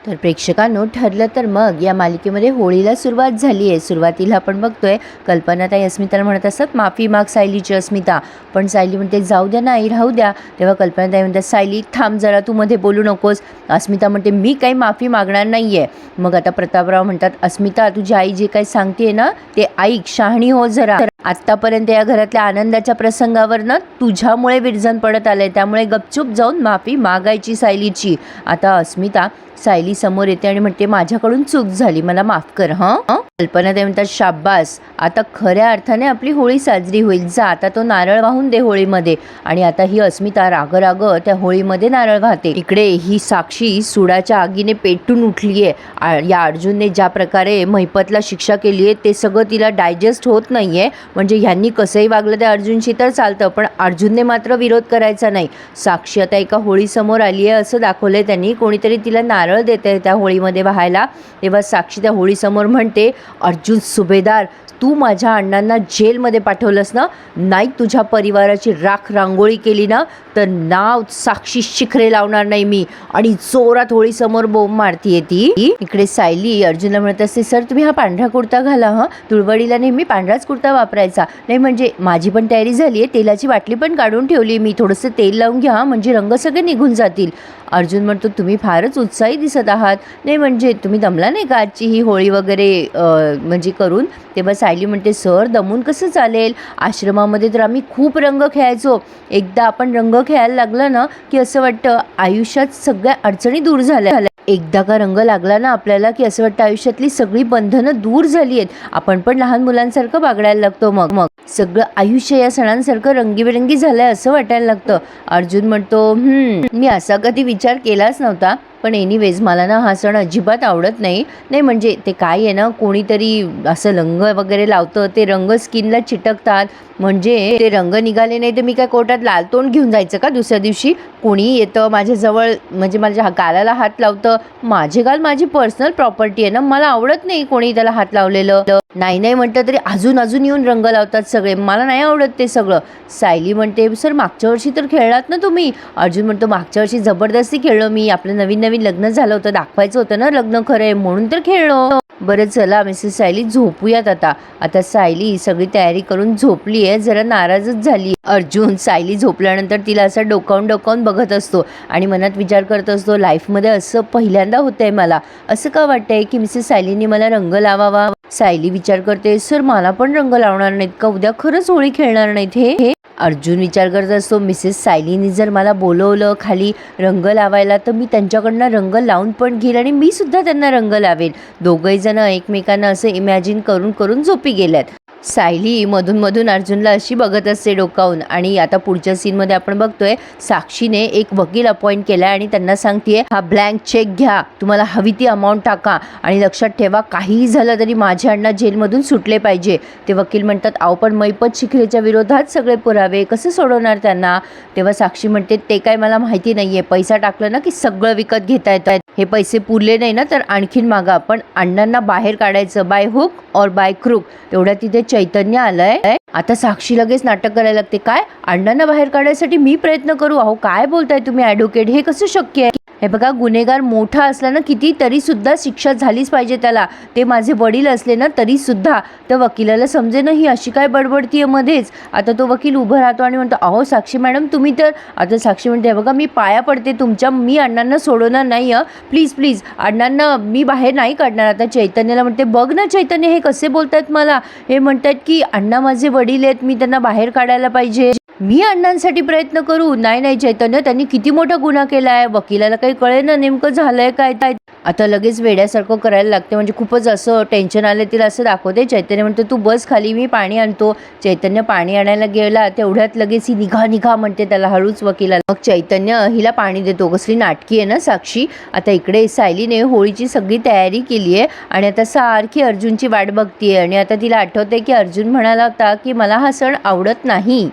तर प्रेक्षकांनो ठरलं तर मग या मालिकेमध्ये होळीला सुरुवात झाली आहे. सुरुवातीला आपण बघतोय कल्पनाताई अस्मिताला म्हणत असतात माफी माग सायलीची अस्मिता. पण सायली म्हणते जाऊ द्या नाही राहू द्या. तेव्हा कल्पनाताई म्हणतात सायली थांब जरा तू मध्ये बोलू नकोस. अस्मिता म्हणते मी काही माफी मागणार नाही आहे मग आता प्रतापराव म्हणतात अस्मिता तुझी आई जे काही सांगते ना ते ऐक शहाणी हो जरा. आत्तापर्यंत या घरातल्या आनंदाच्या प्रसंगावर ना तुझ्यामुळे विरजन पडत आलंय. त्यामुळे गपचूप जाऊन माफी मागायची सायलीची. आता अस्मिता सायली समोर येते आणि म्हणते माझ्याकडून चूक झाली. मला माफ कर हं? कल्पना ते म्हणतात शाब्बास आता खऱ्या अर्थाने आपली होळी साजरी होईल. जा आता तो नारळ वाहून दे होळीमध्ये. आणि आता ही अस्मिता राग राग त्या होळीमध्ये नारळ वाहते. इकडे ही साक्षी सुडाच्या आगीने पेटून उठली आहे या अर्जुनने ज्या प्रकारे महिपतला शिक्षा केली आहे ते सगळं तिला डायजेस्ट होत नाहीये. म्हणजे ह्यांनी कसंही वागलं त्या अर्जुनशी तर चालतं पण अर्जुनने मात्र विरोध करायचा नाही. साक्षी आता एका होळीसमोर आली आहे असं दाखवलंय त्यांनी. कोणीतरी तिला नारळ देत आहे त्या होळीमध्ये वाहायला. तेव्हा साक्षी त्या होळीसमोर म्हणते अर्जुन सुभेदार तू माझ्या अण्णांना जेलमध्ये पाठवलंस ना नाही तुझ्या परिवाराची राख रांगोळी केली ना तर नाव साक्षी शिखरे लावणार नाही मी. आणि जोरात होळीसमोर बोंब मारतीये ती. इकडे सायली अर्जुनला म्हणत असते सर तुम्ही हा पांढरा कुर्ता घाला हा? तुळवडीला नेहमी पांढराच कुर्ता वापरायचा. नाही म्हणजे माझी पण तयारी झाली आहे तेलाची बाटली पण काढून ठेवली मी. थोडंसं तेल लावून घ्या म्हणजे रंग सगळे निघून जातील. अर्जुन म्हणतो तुम्ही फारच उत्साही दिसत आहात. नाही म्हणजे तुम्ही दमला नाही का आजची ही होळी वगैरे म्हणजे करून? तेव्हा सायली म्हणते सर दमून कसं चालेल? आश्रमामध्ये तर आम्ही खूप रंग खेळायचो. एकदा आपण रंग खेळायला लागलं ना की असं वाटतं आयुष्यात सगळ्या अडचणी दूर झाल्या. एकदा का रंग लागला ना आपल्याला की असं वाटतं आयुष्यातली सगळी बंधनं दूर झाली आहेत. आपण पण लहान मुलांसारखं बागडायला लागतो मग. मग सगळं आयुष्य या सणांसारखं रंगीबेरंगी झालंय असं वाटायला लागतं. अर्जुन म्हणतो हम्म मी असा कधी विचार केलाच नव्हता. पण एनिवेज मला ना हा सण अजिबात आवडत नाही. नाही म्हणजे ते काय आहे ना कोणीतरी असं रंग वगैरे लावतं ते रंग स्किनला चिटकतात. म्हणजे ते रंग निघाले नाही तर मी काय कोर्टात लाल तोंड घेऊन जायचं का दुसऱ्या दिवशी? कोणी येतं माझ्याजवळ म्हणजे माझ्या हा- गालाला हात लावतं. माझे गाल माझी पर्सनल प्रॉपर्टी आहे ना मला आवडत नाही कोणी त्याला हात लावलेलं. नाही नाही म्हटलं तरी अजून अजून येऊन रंग लावतात सगळे. मला नाही आवडत ते सगळं. सायली म्हणते सर मागच्या वर्षी तर खेळलात ना तुम्ही? अर्जुन म्हणतो मागच्या वर्षी जबरदस्ती खेळलो मी. आपलं नवीन नवीन लग्न झालं होतं दाखवायचं होतं ना लग्न खरं आहे म्हणून तर खेळलो. बरं चला मिसेस सायली झोपूयात आता. आता सायली सगळी तयारी करून झोपली आहे जरा नाराजच झाली अर्जुन सायली झोपल्यानंतर तिला असं डोकावून डोकावून बघत असतो आणि मनात विचार करत असतो लाईफमध्ये असं पहिल्यांदा होतंय मला. असं का वाटतंय की मिसेस सायलीने मला रंग लावावा? सायली विचार करते सर मला पण रंग लावणार नाहीत का? उद्या खरंच होळी खेळणार नाहीत हे? अर्जुन विचार करत असतो मिसेस सायलीने जर मला बोलवलं खाली रंग लावायला तर मी त्यांच्याकडनं रंग लावून पण घेईल आणि मी सुद्धा त्यांना रंग लावेल. दोघंही जण एकमेकांना असं इमॅजिन करून करून झोपी गेल्यात. सायली मधून मधून अर्जुनला अशी बघत असते डोकावून. आणि आता पुढच्या सीनमध्ये आपण बघतोय साक्षीने एक वकील अपॉइंट केलाय आणि त्यांना सांगतेय हा ब्लँक चेक घ्या. तुम्हाला हवी ती अमाऊंट टाका. आणि लक्षात ठेवा काहीही झालं तरी माझे अण्णा जेलमधून सुटले पाहिजे. ते वकील म्हणतात आव पण मैपत शिखरेच्या विरोधात सगळे पुरावे. कसं सोडवणार त्यांना? तेव्हा साक्षी म्हणते ते काय मला माहिती नाहीये. पैसा टाकलं ना की सगळं विकत घेता येतं. हे पैसे पुरले नाही ना तर आणखीन मागा पण अण्णांना बाहेर काढायचं. बाय हुक और बाय क्रूक. तेवढ्या तिथे चैतन्य आलंय. आता साक्षी लगेच नाटक करायला लागते. काय? अण्णांना बाहेर काढायसाठी मी प्रयत्न करू. अहो काय बोलताय तुम्ही ॲडव्होकेट हे कसं शक्य आहे? हे बघा गुन्हेगार मोठा असला ना किती तरीसुद्धा शिक्षा झालीच पाहिजे त्याला. ते माझे वडील असले ना तरीसुद्धा तर त्या वकिलाला समजे ना ही अशी काय बडबडतीये मध्येच. आता तो वकील उभं राहतो आणि म्हणतो अहो साक्षी मॅडम तुम्ही तर आता साक्षी म्हणते "हे बघा मी पाया पडते तुमच्या मी अण्णांना सोडवणार नाही आहे प्लीज प्लीज अण्णांना मी बाहेर नाही काढणार. आता चैतन्याला म्हणते बघ ना चैतन्य हे कसे बोलतात मला. हे म्हणतात की अण्णा माझे वडील आहेत मी त्यांना बाहेर काढायला पाहिजे. मी अण्णांसाठी प्रयत्न करू. नाही नाही चैतन्य त्यांनी किती मोठा गुन्हा केला आहे? वकिलाला काही कळे ना नेमकं झालंय काय? काय? आता लगेच वेड्यासारखं करायला लागते. म्हणजे खूपच असं टेन्शन आलं तिला असं दाखवते. चैतन्य म्हणतो तू बस खाली मी पाणी आणतो. चैतन्य पाणी आणायला गेला. तेवढ्यात लगेच ही निघा निघा म्हणते त्याला हळूच वकिलाला. मग चैतन्य हिला पाणी देतो. कसली नाटकी आहे ना साक्षी? आता इकडे सायलीने होळीची सगळी तयारी केली आहे आणि आता सारखी अर्जुनची वाट बघतीये. आणि आता तिला आठवते की अर्जुन म्हणाला होता की मला हा सण आवडत नाही.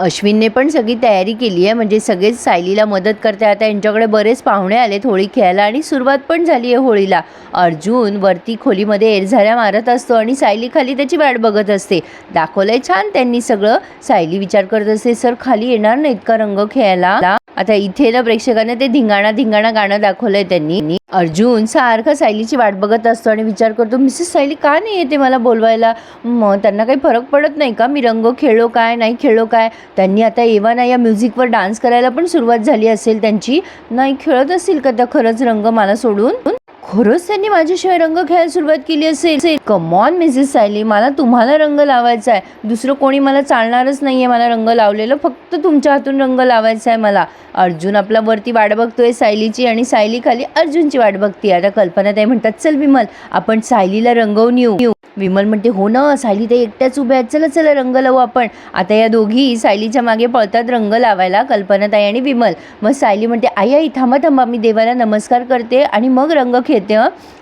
अश्विनने पण सगळी तयारी केली आहे. म्हणजे सगळेच सायलीला मदत करते आता यांच्याकडे बरेच पाहुणे आलेत होळी खेळायला आणि सुरुवात पण झाली आहे होळीला. अर्जुन वरती खोलीमध्ये एरझाऱ्या मारत असतो आणि सायली खाली त्याची वाट बघत असते. दाखवलंय छान त्यांनी सगळं. सायली विचार करत असते सर खाली येणार नाहीत का रंग खेळायला. आता इथे ना प्रेक्षकांना ते धिंगाणा धिंगाणा गाणं दाखवलंय त्यांनी. अर्जुन सारखा सायलीची वाट बघत असतो आणि विचार करतो मिसेस सायली का नाही येते मला बोलवायला? मग त्यांना काही फरक पडत नाही का? मी रंग खेळलो काय नाही खेळलो काय? त्यांनी आता एव्हाना या म्युझिकवर डान्स करायला पण सुरुवात झाली असेल त्यांची. नाही खेळत असतील का त्या खरंच रंग मला सोडून? खरंच त्यांनी माझ्याशिवाय रंग खेळायला सुरुवात केली असेल. कमॉन मिसेस सायली मला तुम्हाला रंग लावायचा आहे. दुसरं कोणी मला चालणारच नाही आहे मला रंग लावलेलं. फक्त तुमच्या हातून रंग लावायचा आहे मला. अर्जुन आपला वरती वाट बघतोय सायलीची आणि सायली खाली अर्जुनची वाट बघते आता कल्पना ताई म्हणतात चल विमल आपण सायलीला रंगवून येऊ येऊ." विमल म्हणते हो ना सायली ते एकट्याच उभ्या आहेत. चला चला रंग लावू आपण. आता या दोघी सायलीच्या मागे पळतात रंग लावायला कल्पनाताई आणि विमल. मग सायली म्हणते आई आई थांबा थांबा मी देवाला नमस्कार करते आणि मग रंग खेळते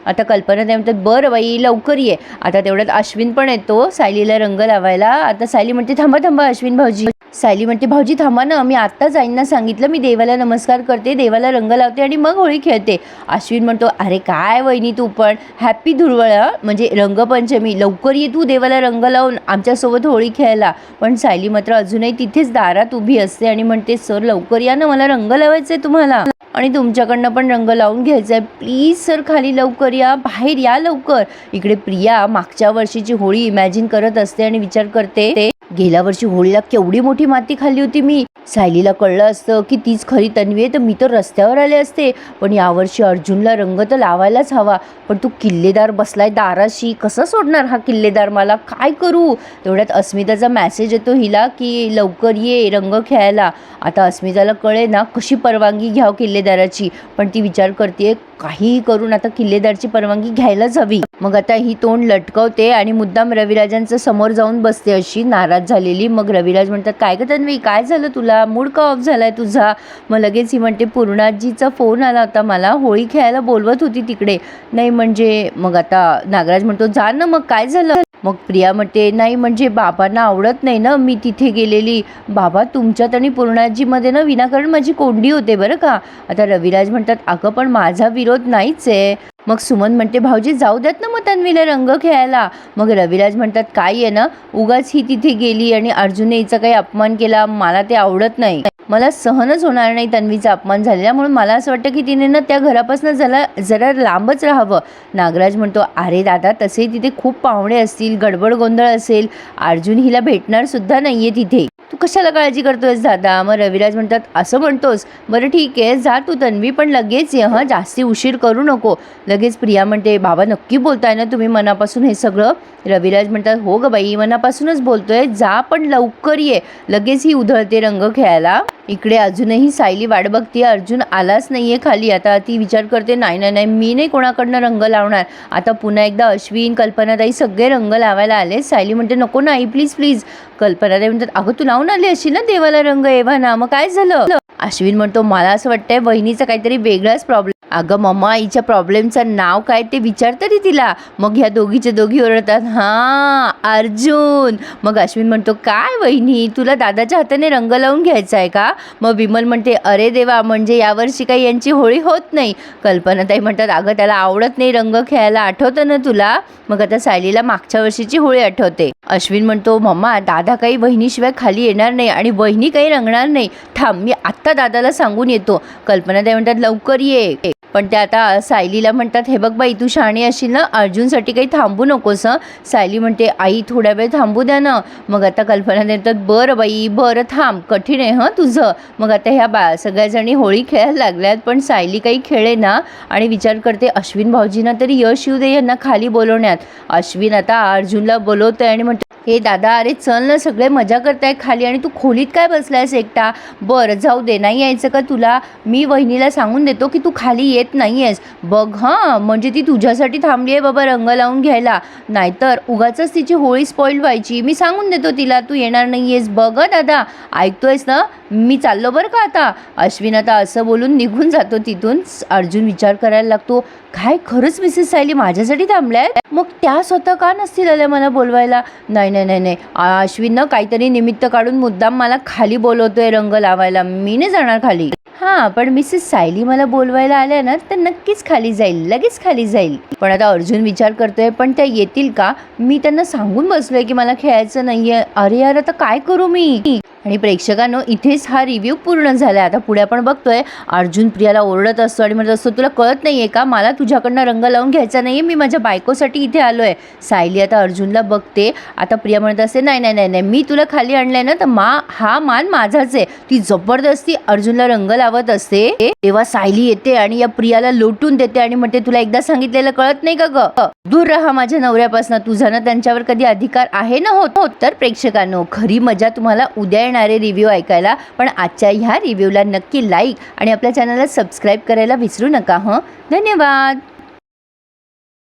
आता कल्पना ते म्हणतात बरं बाई लवकर ये. आता तेवढ्यात अश्विन पण येतो. सायलीला रंग लावायला. आता सायली म्हणते थांबा थांबा अश्विन भाऊजी. सायली म्हणते भाऊजी थांबा ना. मी आत्ताच आईंना सांगितलं. मी देवाला नमस्कार करते. देवाला रंग लावते आणि मग होळी खेळते. अश्विन म्हणतो अरे काय वहिनी तू पण. हॅपी धुळवळा म्हणजे रंगपंचमी. लवकर ये तू देवाला रंग लावून. आमच्यासोबत होळी खेळायला पण सायली मात्र अजूनही तिथेच दारात उभी असते आणि म्हणते सर लवकर या ना. मला रंग लावायचा आहे तुम्हाला. आणि तुमच्याकडनं पण रंग लावून घ्यायचा आहे प्लीज सर खाली लवकर या बाहेर या लवकर. इकडे प्रिया मागच्या वर्षीची होळी इमॅजिन करत असते आणि विचार करते ते गेल्या वर्षी होळीला केवढी मोठी माती खाल्ली होती मी. सायलीला कळलं असतं की तीच खरी तन्वी आहे तर मी तर रस्त्यावर आले असते. पण यावर्षी अर्जुनला रंग तर लावायलाच हवा. पण तू किल्लेदार बसलाय दाराशी. कसा सोडणार हा किल्लेदार मला? काय करू? तेवढ्यात अस्मिताचा मॅसेज येतो हिला की लवकर ये रंग खेळायला. आता अस्मिताला कळे ना कशी परवानगी घ्याव किल्लेदाराची. पण ती विचार करते काहीही करून आता किल्लेदारची परवानगी घ्यायलाच हवी. मग आता ही तोंड लटकवते आणि मुद्दाम रविराजांचं समोर जाऊन बसते अशी नाराज झालेली. मग रविराज म्हणतात काय ग तन्वी? काय झालं तुला? मूड का ऑफ झालाय तुझा? मग लगेच ही म्हणते पूर्णाजीचा फोन आला होता मला होळी खेळायला बोलवत होती तिकडे. नाही म्हणजे मग आता नागराज म्हणतो जा ना मग काय झालं? मग प्रिया म्हणते नाही म्हणजे बाबांना आवडत नाही ना मी तिथे गेलेली. बाबा तुमच्यात आणि पूर्णाजीमध्ये ना विनाकारण माझी कोंडी होते बरं का? आता रविराज म्हणतात अगं पण माझा विरोध नाहीच आहे. मग सुमन म्हणते भाऊजी जाऊ द्यात ना मग तन्वीला रंग खेळायला. मग रविराज म्हणतात काय आहे ना उगाच ही तिथे गेली आणि अर्जुनने हिचा काही अपमान केला मला ते आवडत नाही. मला सहनच होणार नाही तन्वीचा अपमान झालेला म्हणून मला असं वाटतं की तिने ना त्या घरापासून जरा जरा लांबच राहावं. नागराज म्हणतो अरे दादा तसे तिथे खूप पाहुणे असतील गडबड गोंधळ असेल अर्जुन हिला भेटणार सुद्धा नाहीये तिथे. तू कशाला काळजी करतोयस दादा? मग रविराज म्हणतात असं म्हणतोस. बरं ठीक आहे जा तू तन्वी पण लगेच ये हं. जास्ती उशीर करू नको. लगेच प्रिया म्हणते बाबा नक्की बोलताय ना तुम्ही मनापासून हे सगळं? रविराज म्हणतात हो ग बाई मनापासूनच बोलतोय. जा पण लवकर ये. लगेच ही उधळते रंग खेळायला. इकडे अजूनही सायली वाट बघते अर्जुन आलाच नाहीये खाली. आता ती विचार करते नाही नाही नाही मी नाही कोणाकडनं रंग लावणार. आता पुन्हा एकदा अश्विन कल्पनाताई सगळे रंग लावायला आले. सायली म्हणते नको नाही प्लीज प्लीज कल्पनाताई म्हणतात अगं तू लावून आली अशी ना देवाला रंग एव्हा ना? मग काय झालं? अश्विन म्हणतो मला असं वाटतंय वहिनीचा काहीतरी वेगळाच प्रॉब्लेम अगं मम्मा आईच्या प्रॉब्लेमचं नाव काय ते विचार तरी तिला. मग ह्या दोघीच्या दोघी ओरडतात हां अर्जुन. मग अश्विन म्हणतो काय वहिनी तुला दादाच्या हाताने रंग लावून घ्यायचा आहे का? मग विमल म्हणते अरे देवा म्हणजे यावर्षी काही यांची होळी होत नाही. कल्पनाताई म्हणतात अगं त्याला आवडत नाही रंग खेळायला आठवतं ना तुला? मग आता सायलीला मागच्या वर्षीची होळी आठवते. अश्विन म्हणतो मम्मा दादा काही वहिनीशिवाय खाली येणार नाही आणि वहिनी काही रंगणार नाही. थांब मी आत्ता दादाला सांगून येतो. कल्पनाताई म्हणतात लवकर ये. पण ते आता सायलीला म्हणतात हे बघ बाई तू शहाणी असेल ना अर्जुनसाठी काही थांबू नकोस सायली म्हणते आई थोड्या वेळ थांबू द्या ना. मग आता कल्पना देतात बरं बाई बरं थांब कठीण आहे हं तुझं. मग आता ह्या बा सगळ्याजणी होळी खेळायला लागल्यात पण सायली काही खेळे ना आणि विचार करते अश्विन भाऊजींना तरी यश येऊ दे यांना खाली बोलवण्यात. अश्विन आता अर्जुनला बोलवतोय आणि म्हणतो हे दादा अरे चल ना सगळे मजा करताय खाली आणि तू खोलीत काय बसलायस एकटा? बरं जाऊ दे नाही यायचं का तुला? मी वहिनीला सांगून देतो की तू खाली येत नाही आहेस बघ हां म्हणजे ती तुझ्यासाठी थांबली आहे बाबा रंग लावून घ्यायला. नाहीतर उगाच तिची होळी स्पॉईल व्हायची. मी सांगून देतो तिला तू येणार नाही आहेस बघ दादा ऐकतोयस ना? मी चाललो बरं का आता? अश्विन आता असं बोलून निघून जातो तिथून. अर्जुन विचार करायला लागतो काय खरंच मिसेस सायली माझ्यासाठी थांबल्या? मग त्या स्वतः का नसतील आल्या मला बोलवायला? नाही नाही नाही नाही. अश्विननं काहीतरी निमित्त काढून मुद्दाम मला खाली बोलवतोय रंग लावायला. मी नाही जाणार खाली. हां पण मिसेस सायली मला बोलवायला आल्या ना तर नक्कीच खाली जाईल लगेच खाली जाईल. पण आता अर्जुन विचार करतोय पण त्या येतील का? मी त्यांना सांगून बसलोय की मला खेळायचं नाहीये. अरे यार आता काय करू मी? आणि प्रेक्षकांनो इथेच हा रिव्ह्यू पूर्ण झाला आता पुढे आपण बघतोय अर्जुन प्रियाला ओरडत असतो आणि म्हणत असतो तुला कळत नाही आहे का? मला तुझ्याकडनं रंग लावून घ्यायचा नाही आहे मी माझ्या बायकोसाठी इथे आलो आहे सायली आता अर्जुनला बघते. आता प्रिया म्हणत असते नाही नाही नाही नाही. मी तुला खाली आणलंय ना तर मा हा मान माझाच आहे. ती जबरदस्ती अर्जुनला रंग लावत असते. तेव्हा सायली येते आणि या प्रियाला लोटून देते आणि म्हणते तुला एकदा सांगितलेलं कळत नाही का ग? दूर राहा माझ्या नवऱ्यापासून. तुझा ना त्यांच्यावर कधी अधिकार आहे ना होत? तर प्रेक्षकांनो खरी मजा तुम्हाला उद्या येणारे रिव्ह्यू ऐकायला. पण आजच्या ह्या रिव्ह्यूला नक्की लाईक आणि आपल्या चॅनलला सबस्क्राईब करायला विसरू नका हं? धन्यवाद!